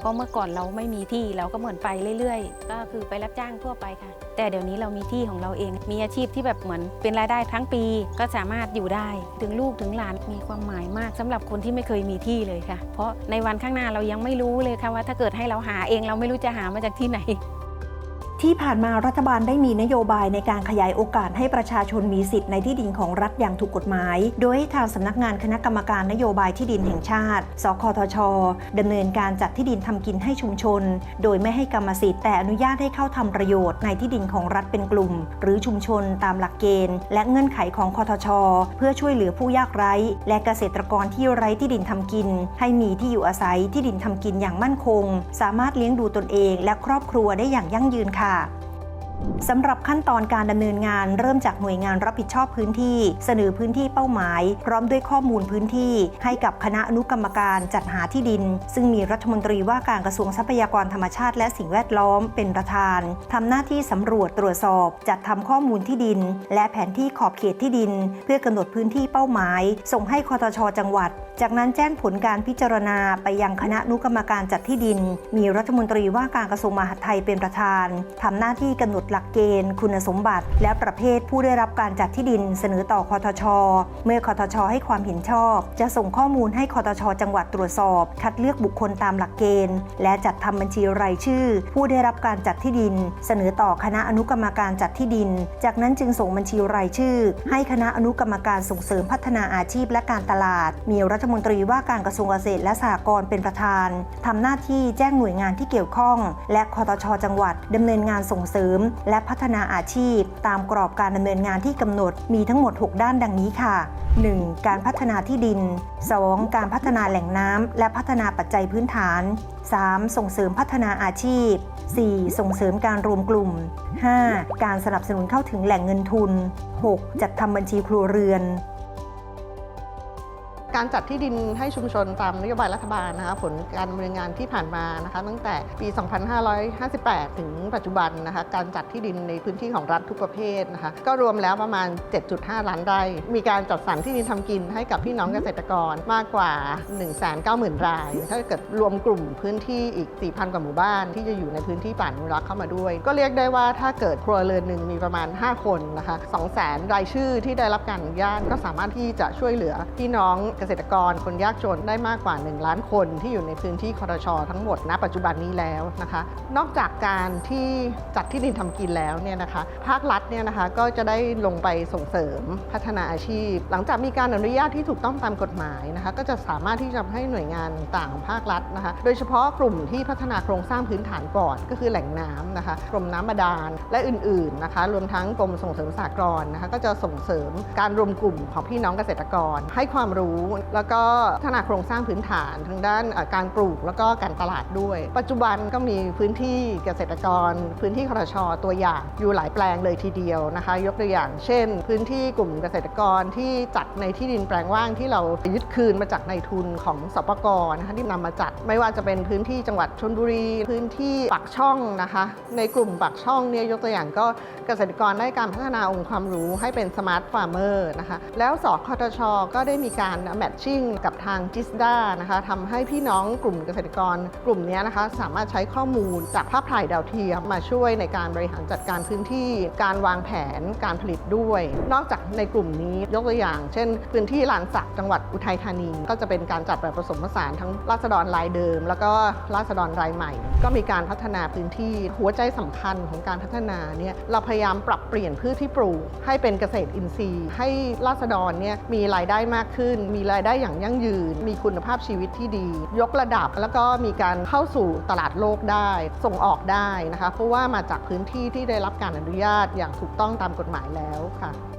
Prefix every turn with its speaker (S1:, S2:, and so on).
S1: เพราะเมื่อก่อนเราไม่มีที่เราก็เหมือนไปเรื่อยๆ ก็คือไปรับจ้างทั่วไปค่ะ แต่เดี๋ยวนี้เรามีที่ของเราเอง มีอาชีพที่แบบเหมือนเป็นรายได้ทั้งปีก็สามารถอยู่ได้ ถึงลูกถึงหลานมีความหมายมากสำหรับคนที่ไม่เคยมีที่เลยค่ะ เพราะในวันข้างหน้าเรายังไม่รู้เลยค่ะว่าถ้าเกิดให้เราหาเองเราไม่รู้จะหามาจากที่ไหน
S2: ที่ผ่านมารัฐบาลได้มีนโยบายในการขยายโอกาสให้ประชาชนมีสิทธิ์ในที่ดินของรัฐอย่างถูกกฎหมาย โดยให้ทางสำนักงานคณะกรรมการนโยบายที่ดินแห่งชาติ สคทชดำเนินการจัดที่ดินทำกินให้ชุมชน โดยไม่ให้กรรมสิทธิ์แต่อนุญาตให้เข้าทำประโยชน์ในที่ดินของรัฐเป็นกลุ่ม หรือชุมชนตามหลักเกณฑ์ และเงื่อนไขของคทช เพื่อช่วยเหลือผู้ยากไร้ และเกษตรกรที่ไร้ที่ดินทำกิน ให้มีที่อยู่อาศัยที่ดินทำกินอย่างมั่นคง สามารถเลี้ยงดูตนเอง และครอบครัวได้อย่างยั่งยืนค่ะ Olá! สำหรับขั้นตอนการดำเนินงานเริ่มจากหน่วยงานรับผิดชอบพื้นที่ เสนอพื้นที่เป้าหมาย พร้อมด้วยข้อมูลพื้นที่ ให้กับคณะอนุกรรมการจัดหาที่ดิน ซึ่งมีรัฐมนตรีว่าการกระทรวงทรัพยากรธรรมชาติ และสิ่งแวดล้อมเป็นประธานทำหน้าที่สำรวจตรวจสอบ จัดทำข้อมูลที่ดิน และแผนที่ขอบเขตที่ดิน เพื่อกำหนดพื้นที่เป้าหมาย ส่งให้คอตชจังหวัด จากนั้นแจ้งผลการพิจารณาไปยังคณะอนุกรรมการจัดที่ดิน มีรัฐมนตรีว่าการกระทรวงมหาดไทยเป็นประธานทำหน้าที่กำหนดหลักเกณฑ์ คุณสมบัติ และประเภทผู้ได้รับการจัดที่ดินเสนอต่อคอทช เมื่อคอทช ให้ความเห็นชอบ จะส่งข้อมูลให้คอทช จังหวัดตรวจสอบ คัดเลือกบุคคลตามหลักเกณฑ์ และจัดทำบัญชีรายชื่อ ผู้ได้รับการจัดที่ดิน เสนอต่อคณะอนุกรรมการจัดที่ดิน จากนั้นจึงส่งบัญชีรายชื่อ ให้คณะอนุกรรมการส่งเสริมพัฒนาอาชีพและการตลาด มีรัฐมนตรีว่าการกระทรวงเกษตรและสหกรณ์เป็นประธานทำหน้าที่แจ้งหน่วยงานที่เกี่ยวข้อง และคอตช จังหวัดดำเนินงานส่งเสริมและพัฒนาอาชีพ ตามกรอบการดำเนินงานที่กำหนดมีทั้งหมด 6 ด้านดังนี้ค่ะ 1. การพัฒนาที่ดิน 2. การพัฒนาแหล่งน้ำและพัฒนาปัจจัยพื้นฐาน 3. ส่งเสริมพัฒนาอาชีพ 4. ส่งเสริมการรวมกลุ่ม 5. การสนับสนุนเข้าถึงแหล่งเงินทุน 6. จัดทำบัญชีครัวเรือน
S3: การจัดที่ดินให้ชุมชนตามนโยบายรัฐบาลนะคะผลการดำเนินงานที่ผ่านมานะคะตั้งแต่ปี 2558 ถึงปัจจุบันนะคะการจัดที่ดินในพื้นที่ของรัฐทุกประเภทนะคะก็รวมแล้วประมาณ 7.5 ล้านไร่มีการจัดสรรที่ดินทำกินให้กับพี่น้องเกษตรกรมากกว่า 190,000 ราย ถ้าเกิดรวมกลุ่มพื้นที่อีก 4,000 กว่าหมู่บ้านที่จะอยู่ในพื้นที่ป่านุรักษ์เข้ามาด้วย ก็เรียกได้ว่าถ้าเกิดครัวเรือนหนึ่งมีประมาณ 5 คนนะคะ200,000 รายชื่อที่ได้รับการอนุญาตก็สามารถที่จะช่วยเหลือพี่น้องเกษตรกรคนยากจนได้มากกว่า 1 ล้านคนที่อยู่ในพื้นที่คอรชอทั้งหมดณปัจจุบันนี้แล้วนะคะ นอกจากการที่จัดที่ดินทำกินแล้วเนี่ยนะคะ ภาครัฐเนี่ยนะคะก็จะได้ลงไปส่งเสริมพัฒนาอาชีพ หลังจากมีการอนุญาตที่ถูกต้องตามกฎหมายนะคะ ก็จะสามารถที่จะให้หน่วยงานต่างของภาครัฐนะคะ โดยเฉพาะกลุ่มที่พัฒนาโครงสร้างพื้นฐานก่อนก็คือแหล่งน้ำนะคะกรมน้ำบาดาลและอื่นๆนะคะ รวมทั้งกรมส่งเสริมสหกรณ์นะคะ ก็จะส่งเสริมการรวมกลุ่มของพี่น้องเกษตรกร ให้ความรู้แล้วก็พัฒนาโครงสร้างพื้นฐานทางด้านการปลูกแล้วก็การตลาดด้วย ปัจจุบันก็มีพื้นที่เกษตรกร พื้นที่คอรชตัวอย่างอยู่หลายแปลงเลยทีเดียวนะคะ ยกตัวอย่าง เช่น พื้นที่กลุ่มเกษตรกรที่จัดในที่ดินแปลงว่างที่เรายึดคืนมาจากในทุนของสปกนะคะที่นำมาจัด ไม่ว่าจะเป็นพื้นที่จังหวัดชนบุรี พื้นที่ปากช่องนะคะ ในกลุ่มปากช่องเนี่ยยกตัวอย่างก็เกษตรกรได้การพัฒนาองค์ความรู้ให้เป็นสมาร์ทฟาร์มเมอร์นะคะแล้วสคทช ก็ได้มีการแมทชิ่งกับทางจิสดานะคะทำให้พี่น้องกลุ่มเกษตรกร กลุ่มนี้นะคะสามารถใช้ข้อมูลจากภาพถ่ายดาวเทียมมาช่วยในการบริหารจัดการพื้นที่ การวางแผนการผลิตด้วย นอกจากในกลุ่มนี้ยกตัวอย่าง เช่น พื้นที่ลานสักจังหวัดอุทัยธานี ก็จะเป็นการจัดแบบผสมผสานทั้งราษฎรรายเดิม แล้วก็ราษฎรรายใหม่ ก็มีการพัฒนาพื้นที่หัวใจสำคัญของการพัฒนาเนี่ยเราพยายามปรับเปลี่ยนพืชที่ปลูกให้เป็นเกษตรอินทรีย์ ให้ราษฎรเนี่ยมีรายได้มากขึ้นมีรายได้อย่างยั่งยืน มีคุณภาพชีวิตที่ดี ยกระดับแล้วก็มีการเข้าสู่ตลาดโลกได้ ส่งออกได้นะคะ เพราะว่ามาจากพื้นที่ที่ได้รับการอนุญาตอย่างถูกต้องตามกฎหมายแล้วค่ะ